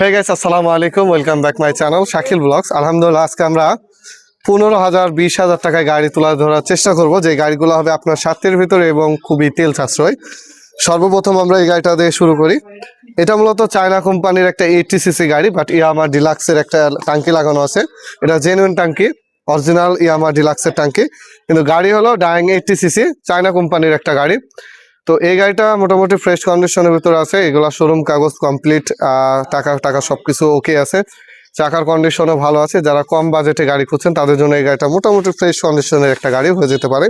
হে guys আসসালামু আলাইকুম welcome back my channel Shakil vlogs আলহামদুলিল্লাহ আজকে আমরা পনেরো হাজার, বিশ হাজার টাকায় গাড়ি তোলা ধরার চেষ্টা করব। যে গাড়িগুলো হবে আপনার সাতের ভিতরে এবং খুবই তেল সাশ্রয়। সর্বপ্রথম আমরা এই গাড়িটা দিয়ে শুরু করি। এটা মূলত চায়না কোম্পানির একটা এইটি সিসি গাড়ি বাট ইয়ামা ডিলাক্সের একটা টাঙ্কি লাগানো আছে। এটা জেনুইন টাঙ্কি অরিজিনাল ইয়ামা ডিলাক্সের টাঙ্কি কিন্তু গাড়ি হলো ডাইং এইটি সিসি চায়না কোম্পানির একটা গাড়ি। তো এই গাড়িটা মোটামুটি ফ্রেশ কন্ডিশনের ভিতরে আছে। এগুলা শোরুম কাগজ কমপ্লিট টাকা টাকা সবকিছু ওকে আছে। চাকার কন্ডিশনও ভালো আছে। যারা কম বাজেটে গাড়ি খুঁজছেন, তাদের জন্য এই গাড়িটা মোটামুটি ফ্রেশ কন্ডিশনের একটা গাড়ি হয়ে যেতে পারে।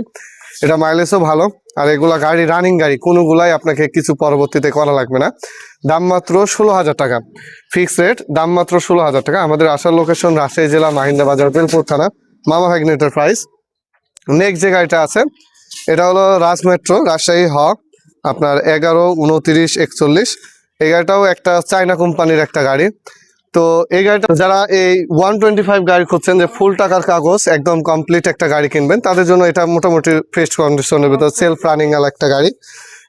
এটা মাইলেজও ভালো। আর এগুলা গাড়ি রানিং গাড়ি, কোনোগুলাই আপনাকে কিছু পরবর্তীতে করা লাগবে না। দাম মাত্র ষোলো হাজার টাকা। ফিক্স রেট দাম মাত্র ষোলো হাজার টাকা। আমাদের আসার লোকেশন রাজশাহী জেলা মাহিন্দা বাজার, বেলপুর থানা, মামা ভ্যাগন এন্টারপ্রাইজ নেক্সট যে গাড়িটা আছে, এটা হলো রাজ মেট্রো, রাজশাহী হ। আপনার এগারো, উনত্রিশ, একচল্লিশ। এই গাড়িটাও একটা চায়না কোম্পানির একটা গাড়ি। তো এই গাড়িটা যারা এই ওয়ান টোয়েন্টি ফাইভ গাড়ি খুঁজছেন যে ফুল টাকার কাগজ, একদম কমপ্লিট একটা গাড়ি কিনবেন, তাদের জন্য এটা মোটামুটি ফ্রেশ কন্ডিশনের ভিতরে, সেলফ রানিং আলা একটা গাড়ি।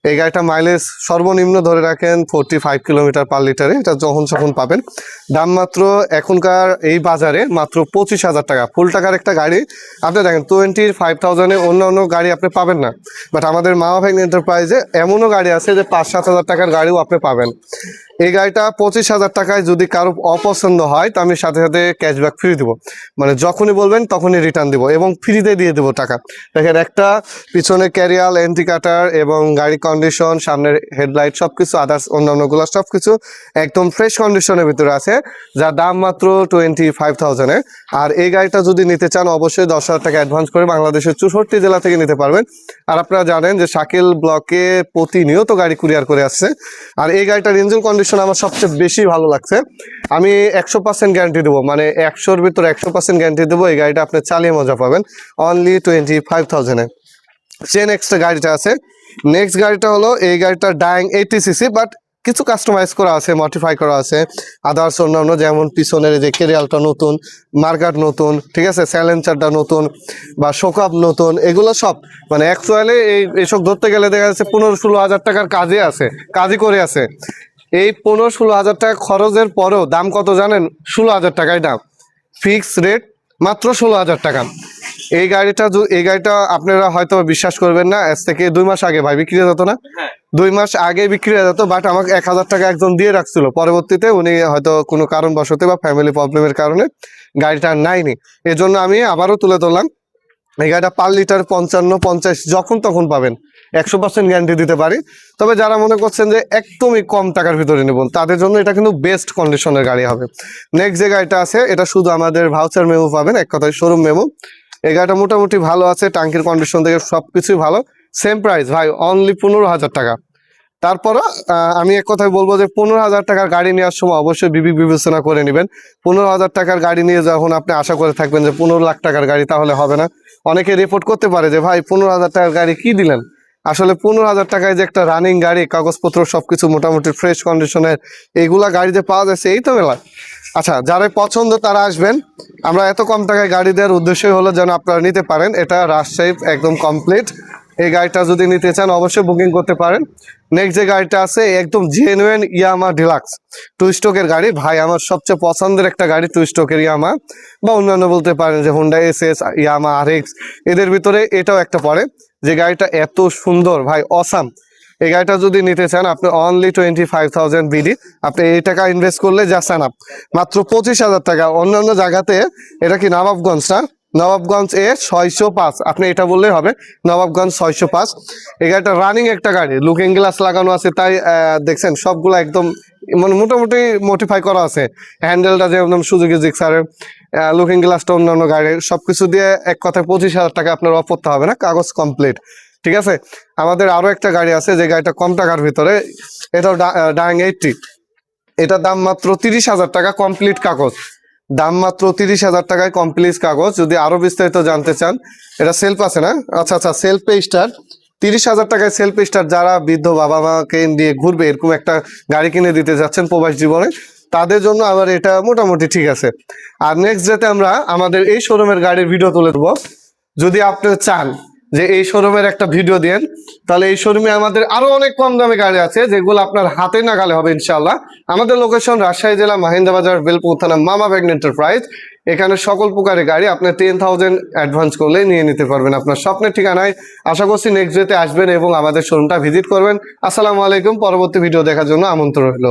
এই গাড়িটা মাইলেজ সর্বনিম্ন ধরে রাখেন ফোরটি ফাইভ কিলোমিটার পার লিটারে এটা যখন যখন পাবেন। দাম মাত্র এখনকার এই বাজারে মাত্র পঁচিশ হাজার টাকা। ফুল টাকার একটা গাড়ি। আপনি দেখেন টোয়েন্টি ফাইভ থাউজেন্ডে অন্য অন্য গাড়ি আপনি পাবেন না। বাট আমাদের মামা ভ্যান এন্টারপ্রাইজে এমনও গাড়ি আছে যে পাঁচ সাত হাজার টাকার গাড়িও আপনি পাবেন। এই গাড়িটা পঁচিশ হাজার টাকায় যদি কারও অপছন্দ হয়, তো আমি সাথে সাথে ক্যাশব্যাক ফ্রি দেবো। মানে যখনই বলবেন, তখনই রিটার্ন দেবো এবং ফ্রিতে দিয়ে দেবো টাকা। দেখেন, একটা পিছনে ক্যারিয়াল এন্টি কাটার এবং গাড়ি কন্ডিশন সামনের হেডলাইট সব কিছু আদার্স অন্যান্যগুলো সব কিছু একদম ফ্রেশ কন্ডিশনের ভিতরে আছে, যার দাম মাত্র টোয়েন্টি ফাইভ থাউজেন্ডে আর এই গাড়িটা যদি নিতে চান, অবশ্যই দশ হাজার টাকা অ্যাডভান্স করে বাংলাদেশের চৌষট্টি জেলা থেকে নিতে পারবেন। আর আপনারা জানেন যে শাকিল ব্লকে প্রতিনিয়ত গাড়ি কুরিয়ার করে আসছে। আর এই গাড়িটার ইঞ্জিন কন্ডিশন আমার সবচেয়ে বেশি ভালো লাগছে। আমি একশো পার্সেন্ট গ্যারান্টি দেবো মানে একশোর ভিতরে একশো পার্সেন্ট গ্যারান্টি দেবো, এই গাড়িটা আপনি চালিয়ে মজা পাবেন। অনলি টোয়েন্টি ফাইভ থাউজেন্ডে যে নেক্সট গাড়িটা আছে। নেক্সট গাড়িটা হলো এই গাড়িটা ডাইং এইটি সিসি বাট কিছু কাস্টমাইজ করা আছে মডিফাই করা আছে। আদার্স অন্যান্য, যেমন পিছনের যে কেরিয়ালটা নতুন মার্কাট নতুন, ঠিক আছে? স্যালেন্সারটা নতুন বা শোকাপ নতুন, এগুলো সব মানে অ্যাকচুয়ালি এই এসব ধরতে গেলে দেখা যাচ্ছে পনেরো ষোলো হাজার টাকার কাজে আছে, কাজই করে আছে। এই পনেরো ষোলো হাজার টাকা খরচের পরেও দাম কত জানেন? ষোলো হাজার টাকাই দাম। ফিক্স রেট মাত্র ষোলো হাজার টাকা। এই গাড়িটা যো- এই গাড়িটা আপনারা হয়তো বিশ্বাস করবেন না আজ থেকে দুই মাস আগে ভাই বিক্রি হয়ে যেত না? দুই মাস আগে বিক্রি হয়ে যেত বাট আমাকে এক হাজার টাকা একজন দিয়ে রাখছিল। পরবর্তীতে উনি হয়তো কোনো কারণবশত বা ফ্যামিলি প্রবলেমের কারণে গাড়িটা নাইনি এজন্য আমি আবারও তুলে ধরলাম এই গাড়িটা পার লিটার পঞ্চান্ন পঞ্চাশ যখন তখন পাবেন। একশো পার্সেন্ট গ্যারান্টি দিতে পারি। তবে যারা মনে করছেন যে একদমই কম টাকার ভিতরে নেবেন তাদের জন্য এটা কিন্তু বেস্ট কন্ডিশনের গাড়ি হবে। নেক্সট যে গাড়িটা আছে এটা শুধু আমাদের ভাউচার মেমো পাবেন এক কথায় শোরুম মেমো এই গাড়িটা মোটামুটি ভালো আছে, টাঙ্কির কন্ডিশন থেকে সব কিছুই ভালো। সেম প্রাইস ভাই অনলি পনেরো হাজার টাকা। তারপরও আমি এক কথায় বলব যে পনেরো হাজার টাকার গাড়ি নেওয়ার সময় অবশ্যই বিবেক বিবেচনা করে নেবেন। পনেরো হাজার টাকার গাড়ি নিয়ে যখন আপনি আশা করে থাকবেন যে পনেরো লাখ টাকার গাড়ি তাহলে হবে না। অনেকে রিপোর্ট করতে পারে যে, ভাই, পনেরো হাজার টাকার গাড়ি কি দিলেন? আসলে পনেরো হাজার টাকায় যে একটা রানিং গাড়ি, কাগজপত্র সবকিছু মোটামুটি ফ্রেশ কন্ডিশনের এইগুলা গাড়িতে পাওয়া যাচ্ছে, এই তো মেলা আচ্ছা যারা পছন্দ তারা আসবেন। আমরা এত কম টাকায় গাড়ি দেওয়ার উদ্দেশ্যই হলো যেন আপনারা নিতে পারেন। এটা রাজশাহী একদম কমপ্লিট এই গাড়িটা যদি নিতে চান, অবশ্যই বুকিং করতে পারেন। নেক্সট যে গাড়িটা আছে, একদম জেনুইন ইয়ামা ডিলাক্স টু স্ট্রোকের গাড়ি। ভাই, আমার সবচেয়ে পছন্দের একটা গাড়ি টু স্ট্রোকের ইয়ামা বা অন্যান্য বলতে পারেন যে Honda S S Yamaha R X এদের ভিতরে এটাও একটা পড়ে যে গাড়িটা এত সুন্দর, ভাই অসাম এই গাড়িটা যদি নিতে চান, আপনি only twenty five thousand BD আপনি এই টাকা ইনভেস্ট করলে যা আপ মাত্র পঁচিশ হাজার টাকা। অন্যান্য জায়গাতে এটা কি নবাবগঞ্জ না? নবাবগঞ্জ এ ছয়শো পাঁচ। আপনি এটা বললেই হবে, নবাবগঞ্জ ছয়শো পাঁচ। এই গাড়িটা রানিং একটা গাড়ি লুকিং গ্লাস লাগানো আছে, তাই দেখছেন, সবগুলো একদম মানে মোটামুটি মডিফাই করা আছে। হ্যান্ডেলটা যেমন সুযোগী জিক্সারের। লুকিং গ্লাসটা অন্যান্য গাড়ির সবকিছু দিয়ে এক কথায় পঁচিশ হাজার টাকা আপনার অফ করতে হবে না, কাগজ কমপ্লিট ঠিক আছে? আমাদের আরও একটা গাড়ি আছে, যে গাড়িটা কম টাকার ভিতরে, এটাও ডাইং এইটটি এটার দাম মাত্র তিরিশ হাজার টাকা কমপ্লিট কাগজ। দাম মাত্র তিরিশ হাজার টাকায় কমপ্লিট কাগজ। যদি আরও বিস্তারিত জানতে চান, এটা সেলফ আছে না? আচ্ছা আচ্ছা সেলফ স্টার তিরিশ হাজার টাকায় সেলফ স্টার যারা বৃদ্ধ বাবা মাকে নিয়ে ঘুরবে, এরকম একটা গাড়ি কিনে দিতে যাচ্ছেন প্রবাস জীবনে তাদের জন্য আবার এটা মোটামুটি ঠিক আছে। আর নেক্সট ডেতে আমরা আমাদের এই শোরুমের গাড়ির ভিডিও তুলে দেবো যদি আপনি চান যে এই শোরুমের একটা ভিডিও দেন, তাহলে এই শোরুমে আমাদের আরও অনেক কম দামে গাড়ি আছে, যেগুলো আপনার হাতে নাগালে হবে ইনশাল্লাহ আমাদের লোকেশন রাজশাহী জেলা মাহিন্দা বাজার বেলপুর থানা, মামা ব্যাগন এন্টারপ্রাইজ এখানে সকল প্রকারের গাড়ি আপনি টেন থাউজেন্ড অ্যাডভান্স করলে নিয়ে নিতে পারবেন আপনার স্বপ্নের ঠিকানায়। আশা করছি নেক্সট ডেতে আসবেন এবং আমাদের শোরুমটা ভিজিট করবেন। আসসালামু আলাইকুম, পরবর্তী ভিডিও দেখার জন্য আমন্ত্রণ রইল।